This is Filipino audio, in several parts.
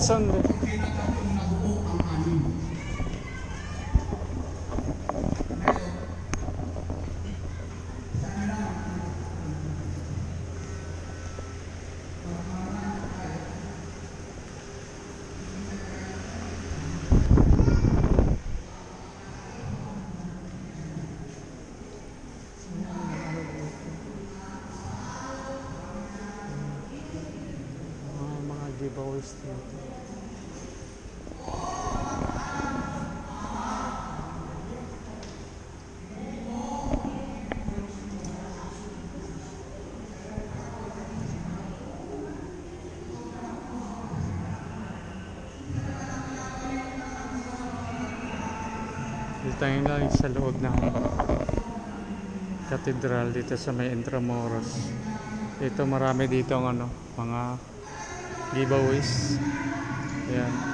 Entrance only. Mga, tayo lang sa loob ng katedral dito sa may Intramuros. Dito marami dito ang ano, mga giveaways. Ayan,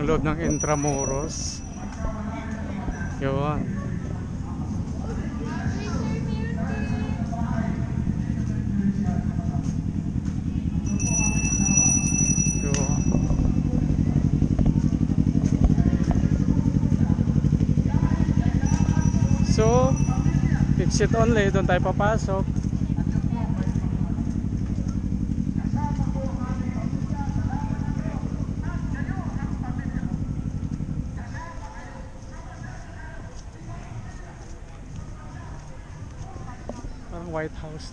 Palang loob ng Intramuros. Yun. So, exit only. Doon tayo papasok. Parang White House.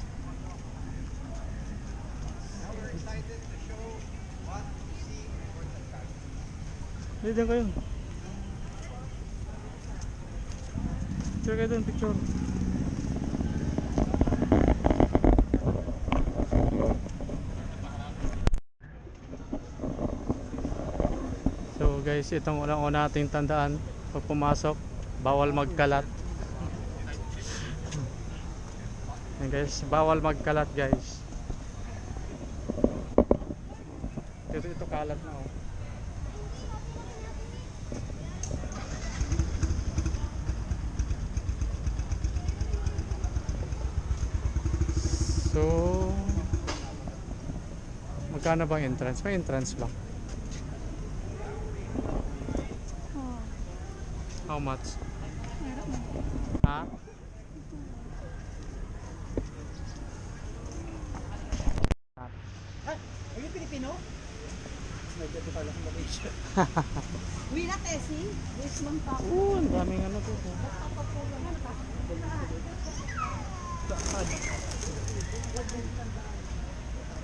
Dito kayo. Picture kayo dun, picture. So guys, itong unang-una nating tandaan pag pumasok, bawal magkalat. Yan guys, bawal magkalat guys. Ito, ito kalat na oh. So, magkano bang entrance? May entrance ba? Oh, How much? Ha? Ay, are you Filipino? Uwi na, Tessie. Wish mong pa. Oo, ang daming ano to.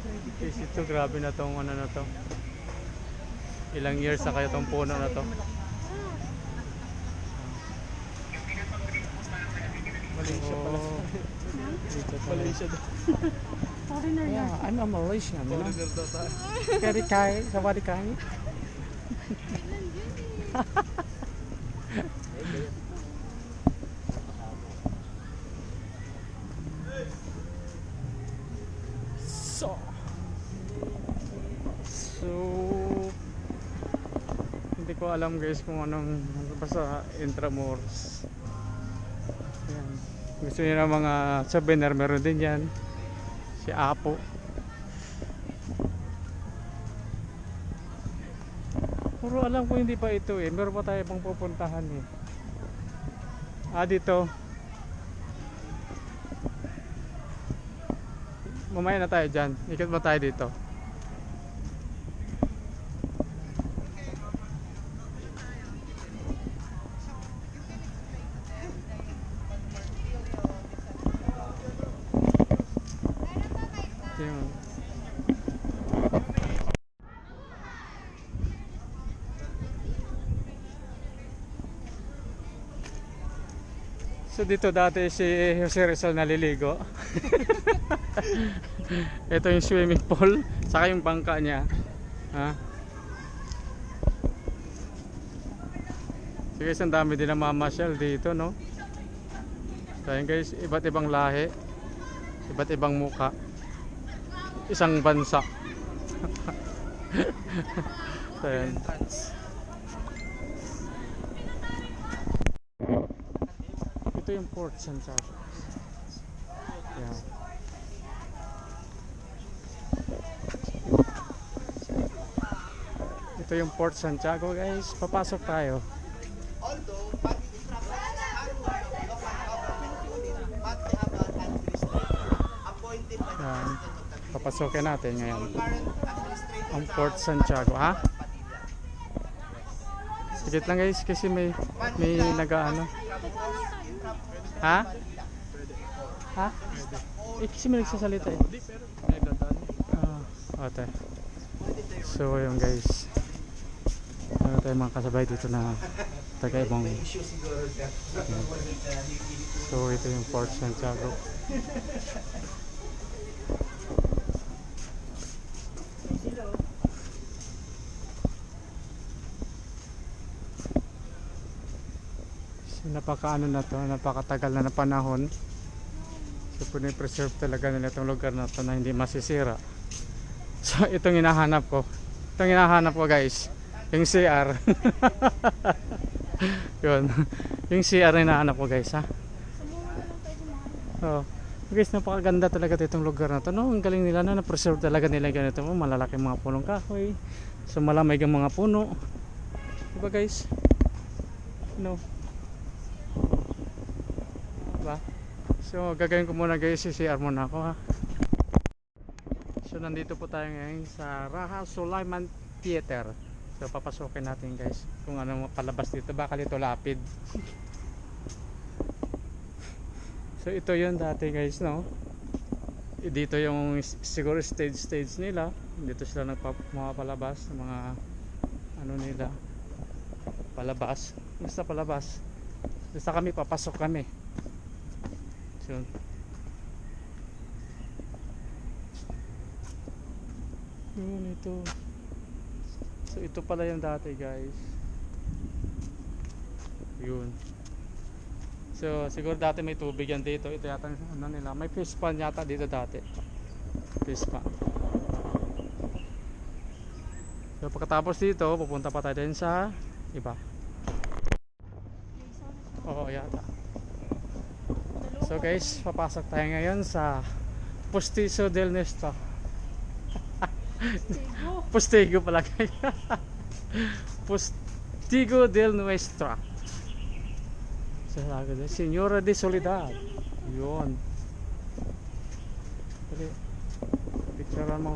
Guys, ito grabe na tong ano na to. Ilang years na kaya tong puno na to. Malaysia pala. Oh. Malaysia daw. Foreigner na. Yeah, I'm a Malaysian. You know? Foreigner daw tayo. Kari kai, sabari kai. so, so, hindi ko alam guys kung anong basta Intramuros. Gusto niyo ng mga souvenir, meron din yan. Si Apo. Puro alam ko hindi pa ito eh. Meron pa tayo pang pupuntahan eh. Ah, dito. Mamaya na tayo dyan. Ikot ba tayo dito? So dito dati si Jose Rizal naliligo. Ito yung swimming pool, saka yung bangka niya. Ha? So guys, ang dami din ng mamasyal dito, no? So yun guys, iba't ibang lahi, iba't ibang muka, isang bansa. so yun. Ito yung Port Santiago. Yeah. Ito yung Port Santiago guys. Papasok tayo. Although, pag appointed by the Yan. President of the Papasokin natin ngayon. Ang Port Santiago. Ha? Sigit lang guys kasi may may nagaano. Ha? Ha? Eh kasi may nagsasalita eh. Ah, ote. So yun guys. Meron tayong mga kasabay dito na taga ibang So ito yung Port Santiago. So, napaka ano na to, napakatagal na na panahon. So preserve talaga nila itong lugar na to na hindi masisira. So itong hinahanap ko. Itong hinahanap ko guys. Yung CR. Yun. Yung CR na hinahanap ko guys ha. Oh. Guys, napakaganda talaga itong lugar na to. No, ang galing nila na na-preserve talaga nila ganito. Oh, malalaki mga punong kahoy. So malamig ang mga puno. Diba guys? No. Diba? So gagawin ko muna guys, CCR muna ako ha. So nandito po tayo ngayon sa Raha Sulaiman Theater. So papasokin natin guys kung ano palabas dito. Baka dito lapid. So ito yun dati guys no. Eh, Dito yung siguro stage stage nila. Dito sila nagpapalabas ng mga ano nila palabas. Basta palabas. Basta kami papasok kami. So, yun ito. So ito pala yung dati guys. Yun. So siguro dati may tubig yan dito. Ito yata ano nila. May fish pond yata dito dati. Fish pond. So pagkatapos dito, pupunta pa tayo din sa iba. Oo, yata. So guys, papasok tayo ngayon sa Postizo del Nesta. Postigo pala guys. Postigo del Nuestra. Sa lago de Señora de Soledad. Yun. Dali. Picturean mo.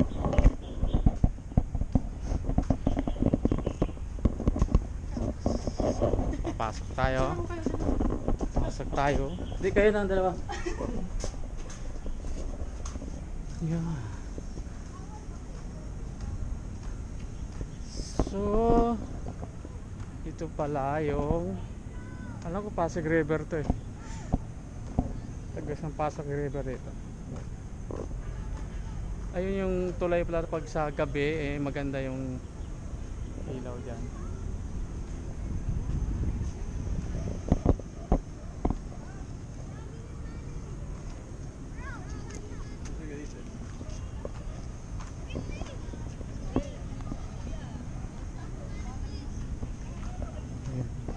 Papasok tayo. Pasok tayo. Hindi kayo ng dalawa. Yeah. So, ito pala yung alam ko Pasig River to eh. Tagas ng Pasig River dito. Ayun yung tulay pala pag sa gabi eh maganda yung ilaw dyan. Ayan.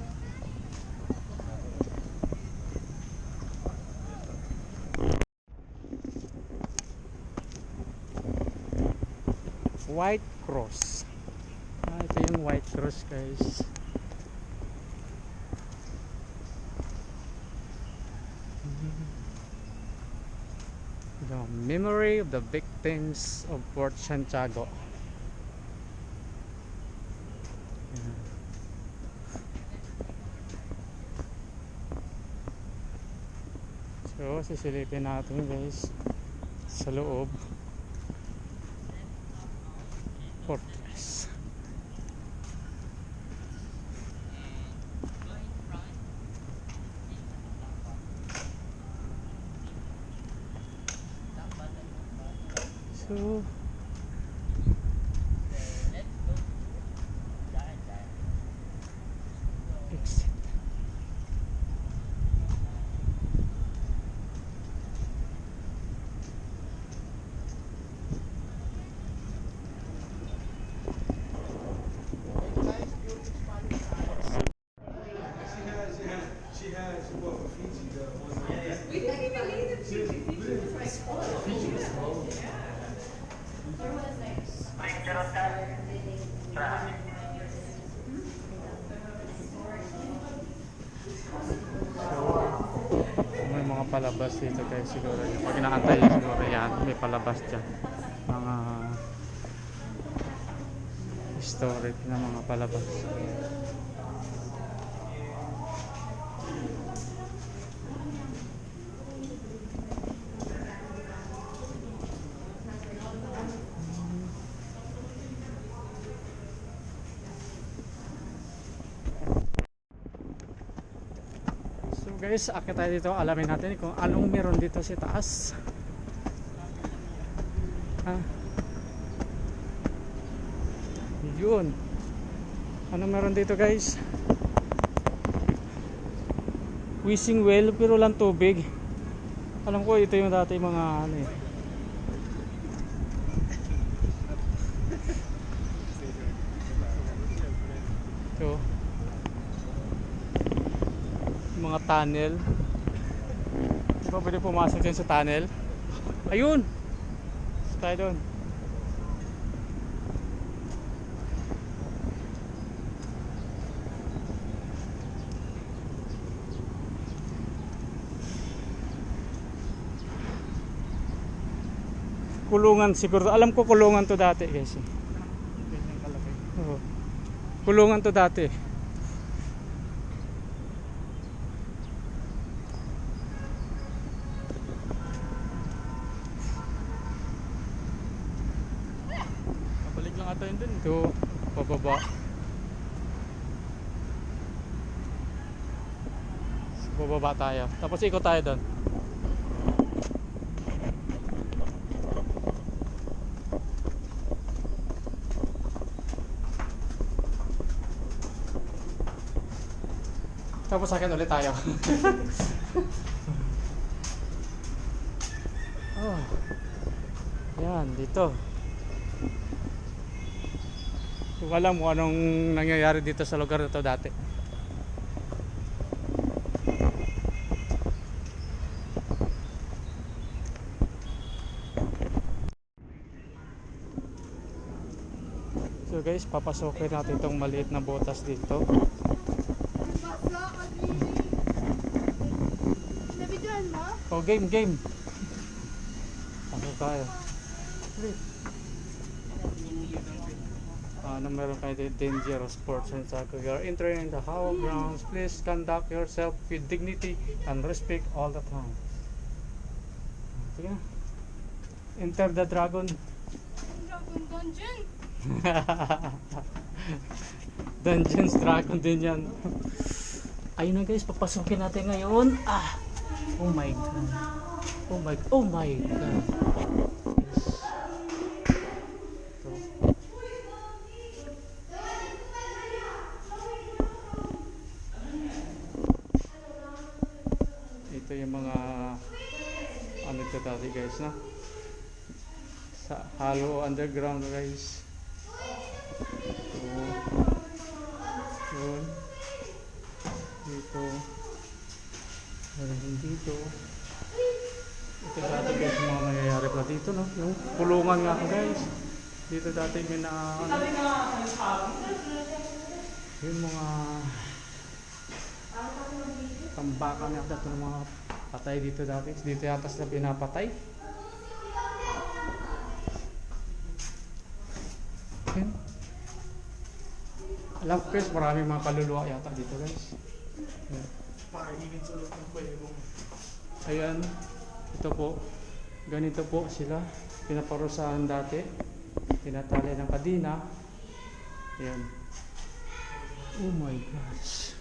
White Cross. Ah, ito yung White Cross guys. The memory of the victims of Fort Santiago. So, sisilipin natin guys sa loob. So, exit. may mga palabas dito guys siguro. Pag inaantay siguro yan may palabas dyan. Mga historic na mga palabas So guys, akit tayo dito. Alamin natin kung anong meron dito sa taas. Ha? Yun. Anong meron dito guys? Wishing well pero lang tubig. Alam ko ito yung dati mga ano eh. Ito mga tunnel. Di ba pwede pumasok dyan sa tunnel? Ayun! Sa tayo doon. Kulungan siguro. Alam ko kulungan to dati guys. Oo. Kulungan to dati. Kabalik lang ata yun dun. Ito, pababa. So, Bababa tayo. Tapos ikot tayo doon. Tapos akin ulit tayo. oh. Yan, dito. Kung alam mo anong nangyayari dito sa lugar na to dati. So guys, papasokin natin itong maliit na botas dito. Oh, game, game. Ano tayo? Wait. Ano meron kayo dito? Dangerous sports and soccer. You are entering the How grounds. Please conduct yourself with dignity and respect all the time. Sige. Enter the dragon. Dragon Dungeon. Dungeons Dragon din yan. Ayun na guys, papasukin natin ngayon. Ah! Oh my god. Oh my Oh my god. Ito. Yung mga ano ito dati guys na sa hollow underground guys. Yun. Dito. Meron din dito. Ito dati guys mga nangyayari pa dito no. Yung kulungan nga ako guys. Dito dati may na ano, yung mga tambakan yata ito ng mga patay dito dati. Dito yata sila pinapatay. Yun. Alam ko guys, maraming mga kaluluwa yata dito guys. Yan. Makaingin sa loob ng kuwebo. Ayan, ito po. Ganito po sila. Pinaparusahan dati. Tinatali ng kadina. Ayan. Oh my gosh.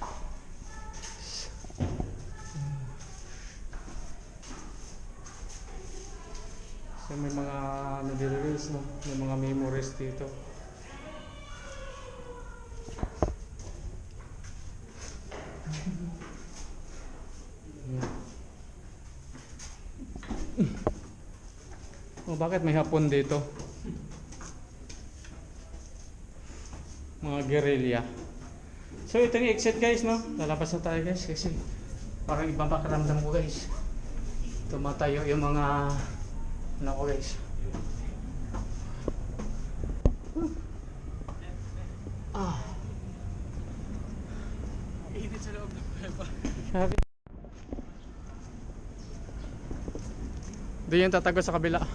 So may mga nade-release no? May mga memories dito. Oh, bakit may hapon dito? Mga guerrilla. So ito yung exit guys, no? Lalabas na tayo guys kasi parang ibang pakiramdam ko guys. Tumatayo yung mga ano ko guys. Ah. Init sa loob ng kuweba. Sabi. Doon yung tatago sa kabila.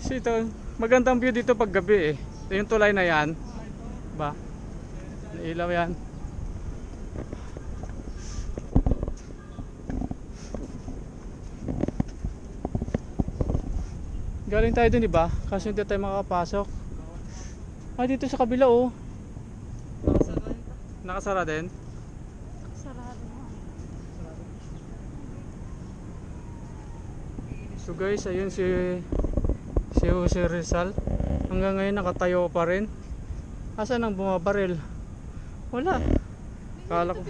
So ito, magandang view dito pag gabi eh. Yung tulay na yan. Ba? Nailaw yan. Galing tayo dun, di ba? Kaso hindi tayo makakapasok. Ah, dito sa kabila oh. Nakasara din. Sarado mo. So guys, ayun si si Jose Rizal. Hanggang ngayon nakatayo pa rin. Asan ang bumabaril? Wala. Kala ko.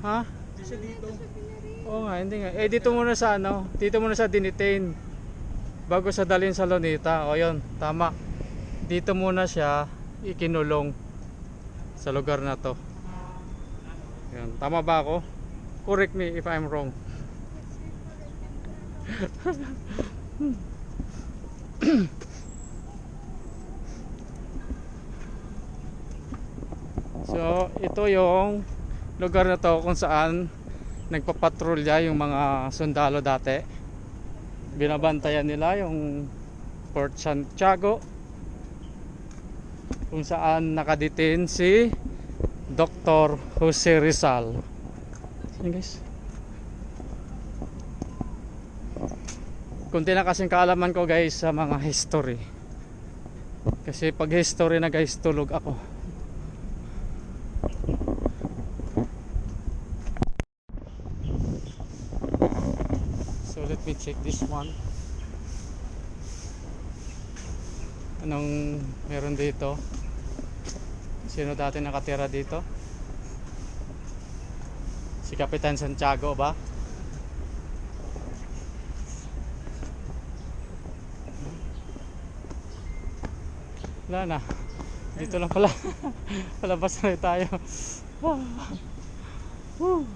Ha? Dito. Oo nga, hindi nga. Eh dito muna sa ano, dito muna sa dinitain. Bago sa dalhin sa Lonita. O yun, tama. Dito muna siya ikinulong sa lugar na to. Yan, tama ba ako? Correct me if I'm wrong. So, ito yung lugar na to kung saan nagpapatrolya yung mga sundalo dati. Binabantayan nila yung Port Santiago kung saan nakadetain si Dr. Jose Rizal. Yan guys. Kunti na kasing kaalaman ko guys sa mga history. Kasi pag history na guys tulog ako. So let me check this one. Anong meron dito? Sino dati nakatira dito? Si Kapitan Santiago ba? Wala na. Dito lang pala. Palabas na tayo. Woo.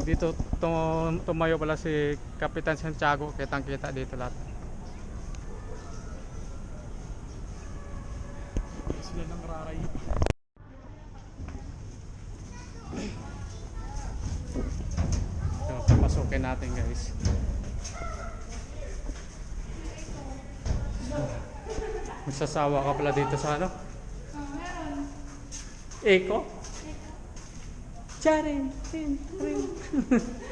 Dito tum- tumayo pala si Kapitan Santiago, kitang kita dito lahat. Magsasawa ka pala dito sa ano? Meron. Eko? Charing! Tin! Ring!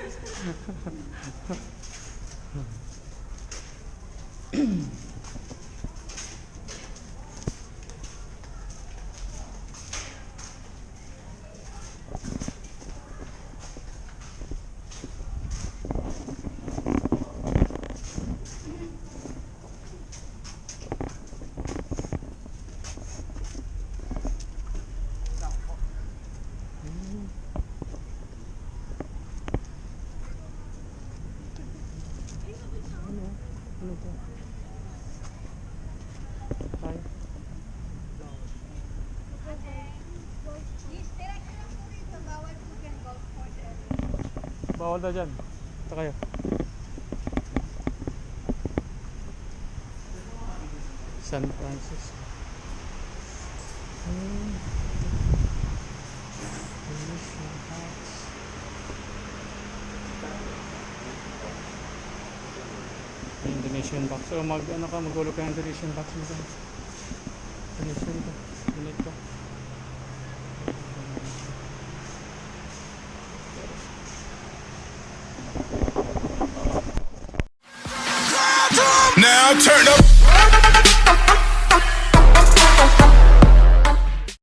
Ano to? Bawal daw dyan. Ito kayo. San Francisco. Hmm. Box. So mag ano ka magulo ka ng Indonesian box mo dyan. Indonesian ka. Unit Turn up.